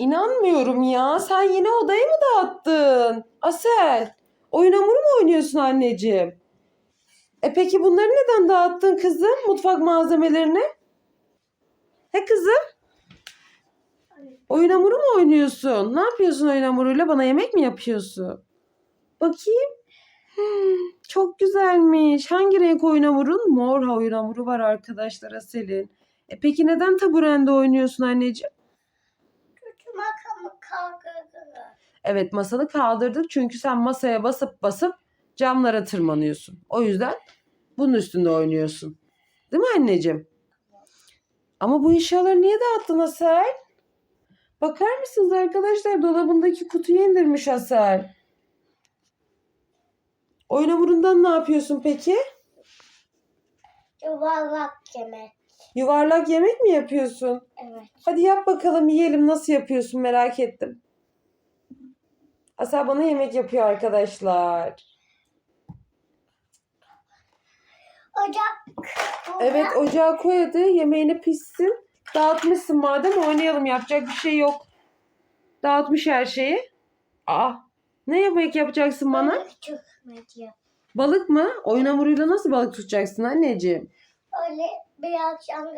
İnanmıyorum ya. Sen yine odayı mı dağıttın? Asel. Oyun hamuru mu oynuyorsun anneciğim? E peki bunları neden dağıttın kızım? Mutfak malzemelerini? He kızım? Oyun hamuru mu oynuyorsun? Ne yapıyorsun oyun hamuruyla? Bana yemek mi yapıyorsun? Bakayım. Hmm, çok güzelmiş. Hangi renk oyun hamurun? Mor oyun hamuru var arkadaşlar Asel'in. E peki neden taburende oynuyorsun anneciğim? Kötü makamı kaldırdılar. Evet masanı kaldırdık çünkü sen masaya basıp basıp camlara tırmanıyorsun. O yüzden bunun üstünde oynuyorsun. Değil mi anneciğim? Ama bu eşyaları niye dağıttın Asel? Bakar mısınız arkadaşlar dolabındaki kutuyu indirmiş Asel. Oyun hamurundan ne yapıyorsun peki? Yuvarlak yemek. Yuvarlak yemek mi yapıyorsun? Evet. Hadi yap bakalım yiyelim nasıl yapıyorsun merak ettim. Asel bana yemek yapıyor arkadaşlar. Ocak. Evet ocağa koy hadi yemeğini pişsin. Dağıtmışsın madem oynayalım yapacak bir şey yok. Dağıtmış her şeyi. Aa ne yemek yapacaksın bana? Balık çıkmadı. Balık mı? Oyun hamuruyla nasıl balık tutacaksın anneciğim? Öyle biraz yangın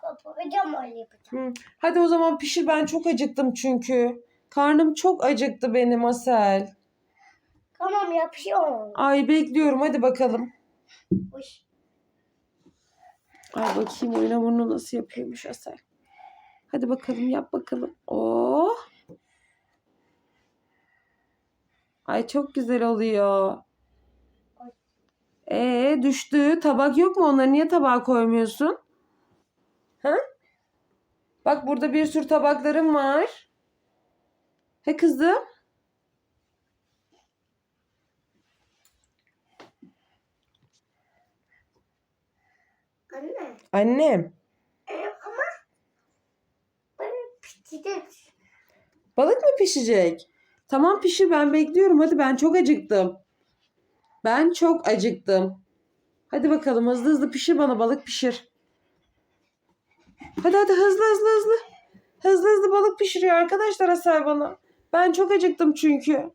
kopacağım öyle yapacağım. Hı. Hadi o zaman pişir ben çok acıktım çünkü. Karnım çok acıktı benim Asel. Tamam yapıyorum. Ay bekliyorum hadi bakalım. Uy. Ay bakayım oyun hamurunu nasıl yapıyormuş Asel. Hadi bakalım yap bakalım. Oh. Ay çok güzel oluyor. Ee düştü. Tabak yok mu? Onları niye tabağa koymuyorsun? Ha? Bak burada bir sürü tabaklarım var. He kızım? Anne. Annem. e, ama ben pişirdim. Balık mı pişecek? Tamam pişir ben bekliyorum. Hadi ben çok acıktım. Ben çok acıktım. Hadi bakalım hızlı hızlı pişir bana balık pişir. Hadi hadi hızlı hızlı hızlı. Hızlı hızlı balık pişiriyor arkadaşlar Asel bana. Ben çok acıktım çünkü.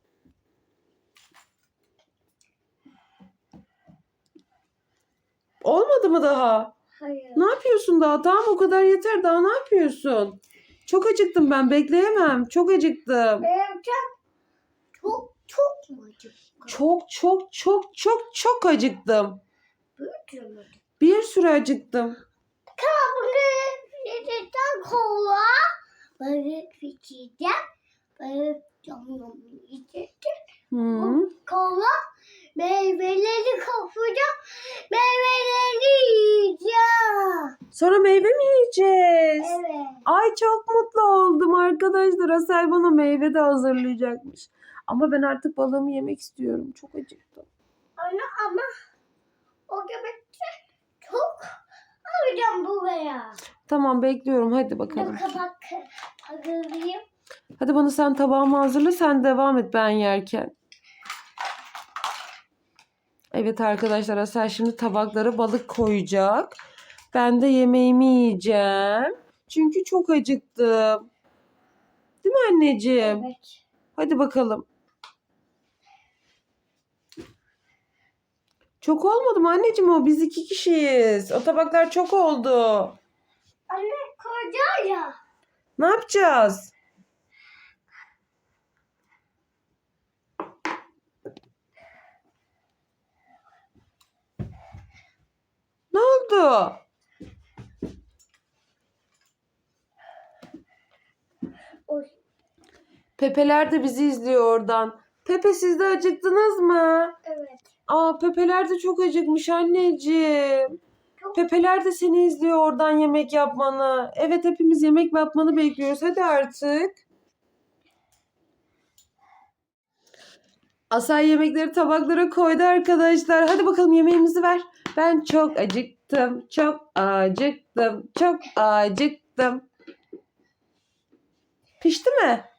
Olmadı mı daha? Hayır. Ne yapıyorsun daha? Tamam o kadar yeter. Daha ne yapıyorsun? Çok acıktım ben. Bekleyemem. Çok acıktım. Benim çok çok çok? Çok çok çok acıktım. Bir sürü acıktım. Pişirden kola. Balık pişireceğim. Balık camını içeceğim. Kola. Meyveleri kapacağım. Meyveleri yiyeceğim. Sonra meyve mi yiyeceğiz? Evet. Ay çok mutlu oldum arkadaşlar. Asel bana meyve de hazırlayacakmış. Ama ben artık balığımı yemek istiyorum. Çok acıktım. Anne ama o göbekte çok alacağım buraya. Tamam bekliyorum. Hadi bakalım. kapak hazırlayayım. Hadi bana sen tabağımı hazırla. Sen devam et ben yerken. Evet arkadaşlar Asel şimdi tabaklara balık koyacak. Ben de yemeğimi yiyeceğim. Çünkü çok acıktım. Değil mi anneciğim? Evet. Hadi bakalım. Çok olmadı mı anneciğim o? Biz iki kişiyiz. O tabaklar çok oldu. Anne koca ya. Ne yapacağız? Ne oldu? Oy. Pepeler de bizi izliyor oradan. Pepe siz de acıktınız mı? Evet. Aa Pepeler de çok acıkmış anneciğim. Pepeler de seni izliyor oradan yemek yapmanı. Evet hepimiz yemek yapmanı bekliyoruz. Hadi artık. Asay yemekleri tabaklara koydu arkadaşlar. Hadi bakalım yemeğimizi ver. Ben çok acıktım. Çok acıktım. Çok acıktım. Pişti mi?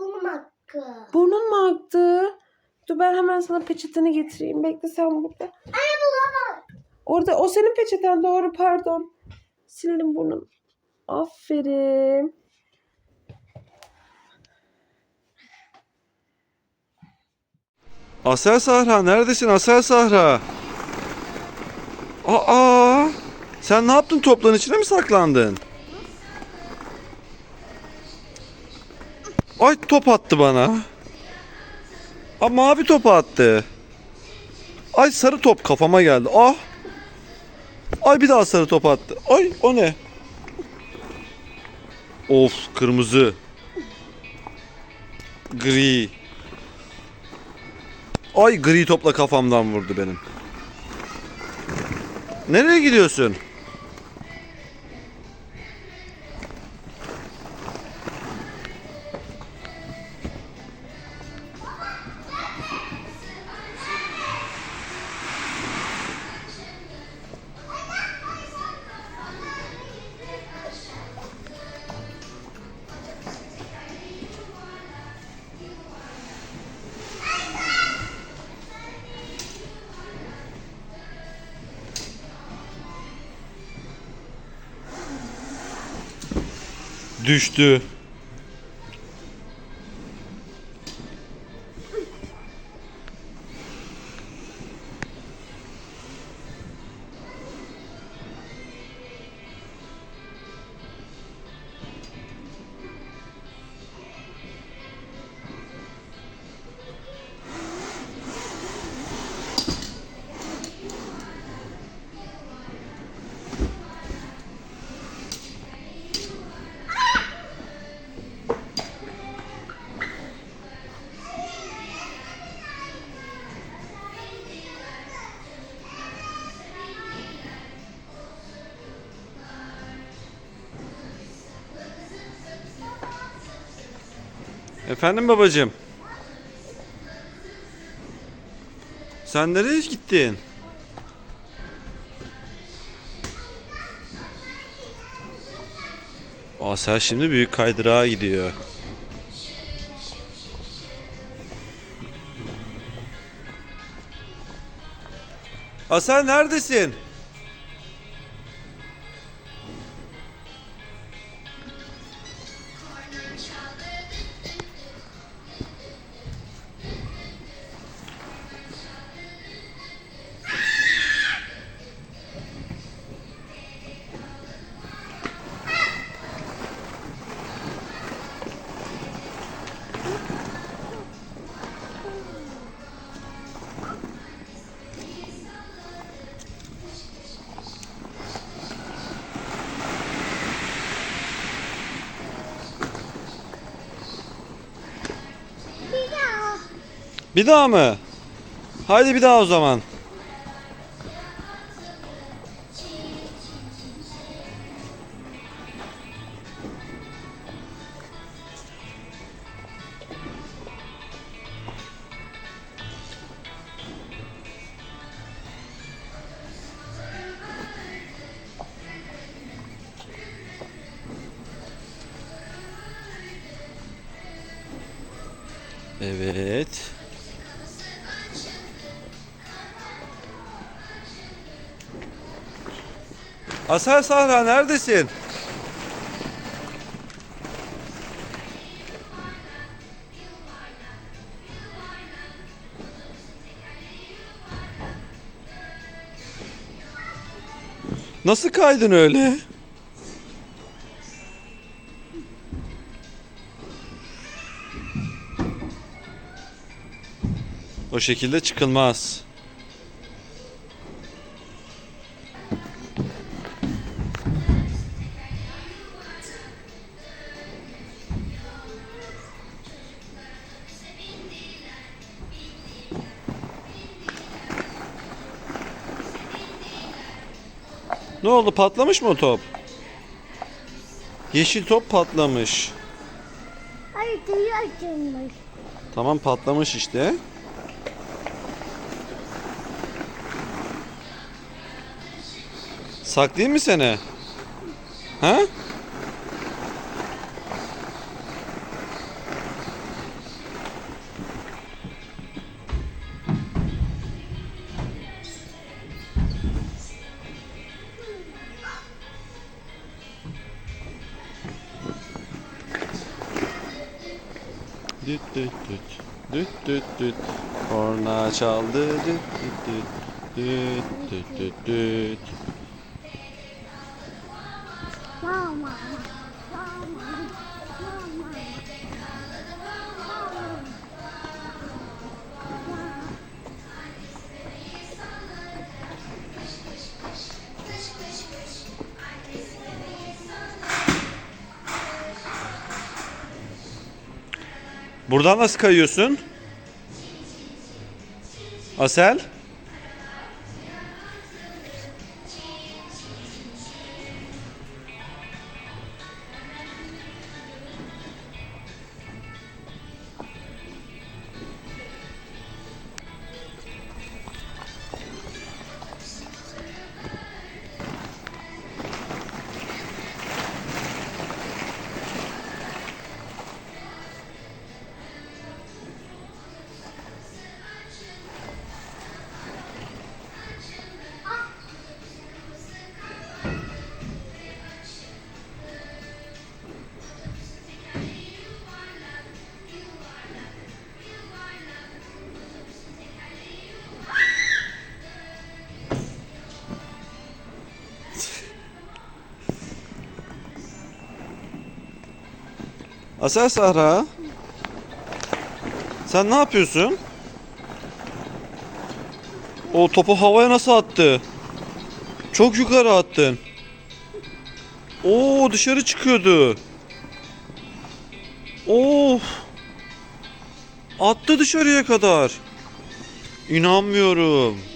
Bunun hakkı. Burnun mu aktı? Dur ben hemen sana peçeteni getireyim. Bekle sen burada. Anne bulamam. Orada o senin peçeten doğru pardon. Silelim burnunu. Aferin. Asel Sahra neredesin Asel Sahra? Aa! Sen ne yaptın topların içine mi saklandın? Ay top attı bana. Aa mavi top attı. Ay sarı top kafama geldi. Ah! Ay bir daha sarı top attı. Ay o ne? Of kırmızı. Gri. Ay gri topla kafamdan vurdu benim. Nereye gidiyorsun? Düştü. Efendim babacığım. Sen nereye gittin? Aa sen şimdi büyük kaydırağa gidiyor. Asel neredesin? Bir daha mı? Haydi bir daha o zaman. Evet. Asel Sahra neredesin? Nasıl kaydın öyle? O şekilde çıkılmaz. Ne oldu patlamış mı o top? Yeşil top patlamış. Ay tüyü açılmış. Tamam patlamış işte. Saklayayım mı seni? Ha? Düt düt düt. Düt. Korna çaldı düt düt düt. Düt düt düt düt. Buradan nasıl kayıyorsun? Asel? Asel Sahra. Sen ne yapıyorsun? O topu havaya nasıl attı? Çok yukarı attın. Oo dışarı çıkıyordu. Of. Attı dışarıya kadar. İnanmıyorum.